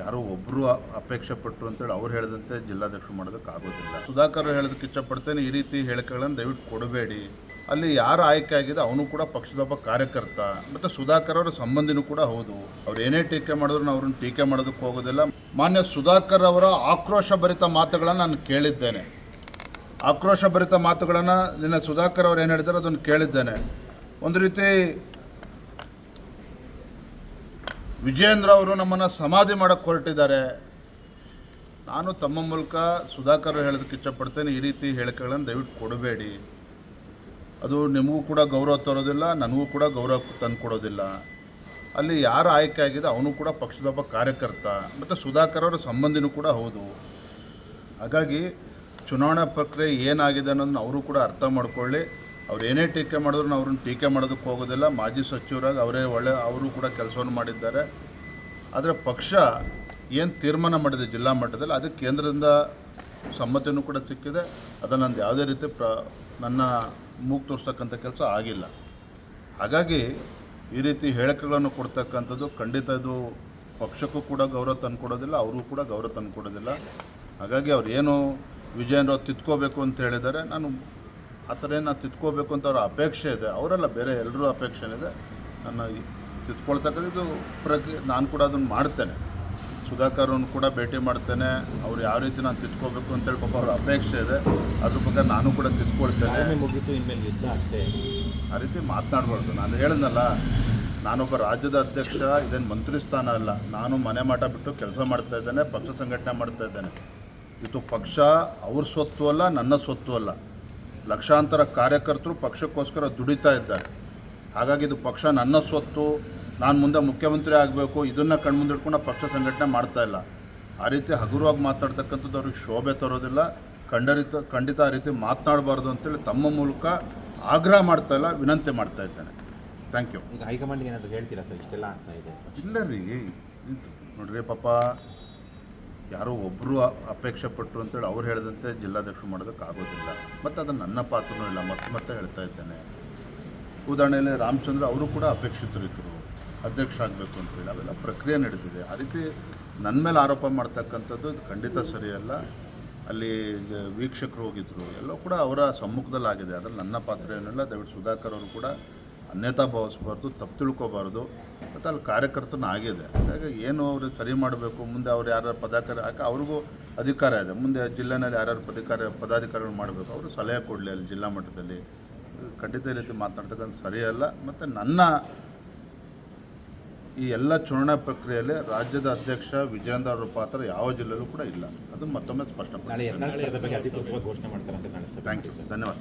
ಯಾರೋ ಒಬ್ಬರು ಅಪೇಕ್ಷೆ ಪಟ್ಟರು ಅಂತೇಳಿ ಅವ್ರು ಹೇಳಿದಂತೆ ಜಿಲ್ಲಾಧ್ಯಕ್ಷರು ಮಾಡೋದಕ್ಕೆ ಆಗೋದಿಲ್ಲ. ಸುಧಾಕರ್ ಹೇಳೋದಕ್ಕೆ ಇಷ್ಟಪಡ್ತೇನೆ ಈ ರೀತಿ ಹೇಳಿಕೆಗಳನ್ನು ದಯವಿಟ್ಟು ಕೊಡಬೇಡಿ. ಅಲ್ಲಿ ಯಾರು ಆಯ್ಕೆ ಆಗಿದೆ ಅವನು ಕೂಡ ಪಕ್ಷದೊಬ್ಬ ಕಾರ್ಯಕರ್ತ. ಮತ್ತು ಸುಧಾಕರ್ ಅವರ ಸಂಬಂಧಿನೂ ಕೂಡ ಹೌದು. ಅವ್ರು ಏನೇ ಟೀಕೆ ಮಾಡಿದ್ರು ನಾವು ಅವ್ರನ್ನ ಟೀಕೆ ಮಾಡೋದಕ್ಕೆ ಹೋಗೋದಿಲ್ಲ. ಮಾನ್ಯ ಸುಧಾಕರ್ ಅವರ ಆಕ್ರೋಶ ಭರಿತ ಮಾತುಗಳನ್ನು ನಾನು ಕೇಳಿದ್ದೇನೆ. ಆಕ್ರೋಶ ಭರಿತ ಮಾತುಗಳನ್ನು ನಿನ್ನ ಸುಧಾಕರ್ ಅವ್ರು ಏನು ಹೇಳಿದ್ದಾರೆ ಅದನ್ನು ಕೇಳಿದ್ದೇನೆ. ಒಂದು ರೀತಿ ವಿಜೇಂದ್ರ ಅವರು ನಮ್ಮನ್ನು ಸಮಾಧಿ ಮಾಡೋಕ್ಕೆ ಹೊರಟಿದ್ದಾರೆ. ನಾನು ತಮ್ಮ ಮೂಲಕ ಸುಧಾಕರ್ ಹೇಳೋದಕ್ಕೆ ಇಷ್ಟಪಡ್ತೇನೆ. ಈ ರೀತಿ ಹೇಳಿಕೆಗಳನ್ನು ದಯವಿಟ್ಟು ಕೊಡಬೇಡಿ. ಅದು ನಿಮಗೂ ಕೂಡ ಗೌರವ ತರೋದಿಲ್ಲ, ನನಗೂ ಕೂಡ ಗೌರವ ತಂದು ಕೊಡೋದಿಲ್ಲ. ಅಲ್ಲಿ ಯಾರು ಆಯ್ಕೆ ಆಗಿದೆ ಅವನು ಕೂಡ ಪಕ್ಷದೊಬ್ಬ ಕಾರ್ಯಕರ್ತ. ಮತ್ತು ಸುಧಾಕರ್ ಅವರ ಸಂಬಂಧಿನೂ ಕೂಡ ಹೌದು. ಹಾಗಾಗಿ ಚುನಾವಣಾ ಪ್ರಕ್ರಿಯೆ ಏನಾಗಿದೆ ಅನ್ನೋದನ್ನ ಅವರು ಕೂಡ ಅರ್ಥ ಮಾಡ್ಕೊಳ್ಳಿ. ಅವ್ರು ಏನೇ ಟೀಕೆ ಮಾಡಿದ್ರು ನಾವು ಅವ್ರನ್ನ ಟೀಕೆ ಮಾಡೋದಕ್ಕೆ ಹೋಗೋದಿಲ್ಲ. ಮಾಜಿ ಸಚಿವರಾಗಿ ಅವರೇ ಒಳ್ಳೆ ಅವರು ಕೂಡ ಕೆಲಸವನ್ನು ಮಾಡಿದ್ದಾರೆ. ಆದರೆ ಪಕ್ಷ ಏನು ತೀರ್ಮಾನ ಮಾಡಿದೆ ಜಿಲ್ಲಾ ಮಟ್ಟದಲ್ಲಿ ಅದಕ್ಕೆ ಕೇಂದ್ರದಿಂದ ಸಮ್ಮತಿನೂ ಕೂಡ ಸಿಕ್ಕಿದೆ. ಅದನ್ನು ನಂದು ಯಾವುದೇ ರೀತಿ ಪ್ರ, ನನ್ನ ಮೂಗು ತೋರಿಸ್ತಕ್ಕಂಥ ಕೆಲಸ ಆಗಿಲ್ಲ. ಹಾಗಾಗಿ ಈ ರೀತಿ ಹೇಳಿಕೆಗಳನ್ನು ಕೊಡ್ತಕ್ಕಂಥದ್ದು ಖಂಡಿತ ಇದು ಪಕ್ಷಕ್ಕೂ ಕೂಡ ಗೌರವ ತಂದುಕೊಡೋದಿಲ್ಲ ಅವರೂ ಕೂಡ ಗೌರವ ತಂದುಕೊಡೋದಿಲ್ಲ ಹಾಗಾಗಿ ಅವ್ರು ಏನು ವಿಜಯನ ತಿದ್ಕೋಬೇಕು ಅಂತ ಹೇಳಿದ್ದಾರೆ. ನಾನು ಆ ಥರ ಏನು ತಿದ್ಕೋಬೇಕು ಅಂತ ಅವ್ರ ಅಪೇಕ್ಷೆ ಇದೆ. ಅವರೆಲ್ಲ ಬೇರೆ ಎಲ್ಲರೂ ಅಪೇಕ್ಷೆ ಇದೆ ನನ್ನ ತಿದ್ಕೊಳ್ತಕ್ಕಂಥದ್ದು ಪ್ರಕ್ರಿಯೆ ನಾನು ಕೂಡ ಅದನ್ನು ಮಾಡ್ತೇನೆ. ಸುಧಾಕರ್ನ ಕೂಡ ಭೇಟಿ ಮಾಡ್ತೇನೆ. ಅವ್ರು ಯಾವ ರೀತಿ ನಾನು ತಿದ್ಕೋಬೇಕು ಅಂತೇಳಿ ಪಾಪ ಅವ್ರ ಅಪೇಕ್ಷೆ ಇದೆ. ಅದ್ರ ಬಗ್ಗೆ ನಾನು ಕೂಡ ತಿದ್ಕೊಳ್ತೇನೆ ಮುಗೀತು ಇನ್ಮೇಲೆ ಯುದ್ಧ ಅಷ್ಟೇ. ಆ ರೀತಿ ಮಾತನಾಡಬಾರ್ದು. ನಾನು ಹೇಳಿದ್ನಲ್ಲ ನಾನೊಬ್ಬ ರಾಜ್ಯದ ಅಧ್ಯಕ್ಷ ಇದೇನು ಮಂತ್ರಿ ಸ್ಥಾನ ಅಲ್ಲ. ನಾನು ಮನೆ ಮಾಟ ಬಿಟ್ಟು ಕೆಲಸ ಮಾಡ್ತಾ ಇದ್ದೇನೆ ಪಕ್ಷ ಸಂಘಟನೆ ಮಾಡ್ತಾ ಇದ್ದೇನೆ. ಇದು ಪಕ್ಷ ಅವ್ರ ಸ್ವತ್ತು ಅಲ್ಲ ನನ್ನ ಸ್ವತ್ತು ಅಲ್ಲ. ಲಕ್ಷಾಂತರ ಕಾರ್ಯಕರ್ತರು ಪಕ್ಷಕ್ಕೋಸ್ಕರ ದುಡಿತಾ ಇದ್ದಾರೆ. ಹಾಗಾಗಿ ಇದು ಪಕ್ಷ ನನ್ನ ಸ್ವತ್ತು ನಾನು ಮುಂದೆ ಮುಖ್ಯಮಂತ್ರಿ ಆಗಬೇಕು ಇದನ್ನು ಕಣ್ಮುಂದಿಟ್ಕೊಂಡು ಪಕ್ಷ ಸಂಘಟನೆ ಮಾಡ್ತಾ ಇಲ್ಲ. ಆ ರೀತಿ ಹಗುರವಾಗಿ ಮಾತಾಡ್ತಕ್ಕಂಥದ್ದು ಅವ್ರಿಗೆ ಶೋಭೆ ತರೋದಿಲ್ಲ. ಖಂಡರಿತ ಖಂಡಿತ ಆ ರೀತಿ ಮಾತನಾಡಬಾರ್ದು ಅಂತೇಳಿ ತಮ್ಮ ಮೂಲಕ ಆಗ್ರಹ ಮಾಡ್ತಾ ಇಲ್ಲ ವಿನಂತಿ ಮಾಡ್ತಾ ಇದ್ದೇನೆ. ಥ್ಯಾಂಕ್ ಯು ಈಗ ಹೈಕಮಾಂಡ್ಗೆ ಏನಾದರೂ ಹೇಳ್ತೀರಾ ಸರ್? ಇಷ್ಟೆಲ್ಲ ಆಗ್ತಾ ಇದೆ. ಇಲ್ಲ ರೀ. ಇದು ನೋಡ್ರಿ ಪಾಪ ಯಾರೋ ಒಬ್ಬರು ಅಪೇಕ್ಷೆ ಪಟ್ಟರು ಅಂತೇಳಿ ಅವ್ರು ಹೇಳಿದಂತೆ ಜಿಲ್ಲಾಧ್ಯಕ್ಷರು ಮಾಡೋದಕ್ಕೆ ಆಗೋದಿಲ್ಲ. ಮತ್ತು ಅದು ನನ್ನ ಪಾತ್ರನೂ ಇಲ್ಲ, ಮತ್ತೆ ಮತ್ತೆ ಹೇಳ್ತಾ ಇದ್ದೇನೆ. ಉದಾಹರಣೆಯಲ್ಲಿ ರಾಮಚಂದ್ರ ಅವರು ಕೂಡ ಅಪೇಕ್ಷಿತರಿದ್ದರು. ಅಧ್ಯಕ್ಷ ಆಗಬೇಕು ಅಂತೇಳಿ ಅವೆಲ್ಲ ಪ್ರಕ್ರಿಯೆ ನಡೆದಿದೆ. ಆ ರೀತಿ ನನ್ನ ಮೇಲೆ ಆರೋಪ ಮಾಡ್ತಕ್ಕಂಥದ್ದು ಖಂಡಿತ ಸರಿಯಲ್ಲ. ಅಲ್ಲಿ ವೀಕ್ಷಕರು ಹೋಗಿದ್ದರು ಎಲ್ಲೋ ಕೂಡ ಅವರ ಸಮ್ಮುಖದಲ್ಲಾಗಿದೆ. ಅದ್ರಲ್ಲಿ ನನ್ನ ಪಾತ್ರ ಏನಿಲ್ಲ. ದಯವಿಟ್ಟು ಸುಧಾಕರ್ ಅವರು ಕೂಡ ಅನ್ಯತಾ ಭಾವಿಸ್ಬಾರ್ದು ತಪ್ಪು ತಿಳ್ಕೋಬಾರ್ದು. ಮತ್ತು ಅಲ್ಲಿ ಕಾರ್ಯಕರ್ತನ ಆಗಿದೆ. ಹಾಗಾಗಿ ಏನು ಅವರು ಸರಿ ಮಾಡಬೇಕು ಮುಂದೆ ಅವ್ರು ಯಾರ್ಯಾರು ಪದಾಧಿಕಾರಿ ಹಾಕಿ ಅವ್ರಿಗೂ ಅಧಿಕಾರ ಇದೆ. ಮುಂದೆ ಜಿಲ್ಲೆನಲ್ಲಿ ಯಾರ್ಯಾರು ಪದಾಧಿಕಾರಿ ಪದಾಧಿಕಾರಿಗಳು ಮಾಡಬೇಕು. ಅವರು ಸಲಹೆ ಕೊಡಲಿ ಅಲ್ಲಿ ಜಿಲ್ಲಾ ಮಟ್ಟದಲ್ಲಿ. ಖಂಡಿತ ರೀತಿ ಮಾತನಾಡ್ತಕ್ಕಂಥ ಸರಿಯಲ್ಲ ಮತ್ತು ನನ್ನ ಈ ಎಲ್ಲ ಚುನಾವಣಾ ಪ್ರಕ್ರಿಯೆಯಲ್ಲಿ ರಾಜ್ಯದ ಅಧ್ಯಕ್ಷ ವಿಜೇಂದ್ರ ಅವರ ಪಾತ್ರ ಯಾವ ಜಿಲ್ಲೆಯಲ್ಲೂ ಕೂಡ ಇಲ್ಲ. ಅದು ಮತ್ತೊಮ್ಮೆ ಕಾಣಿಸ್ತದೆ. ಥ್ಯಾಂಕ್ ಯು ಧನ್ಯವಾದ.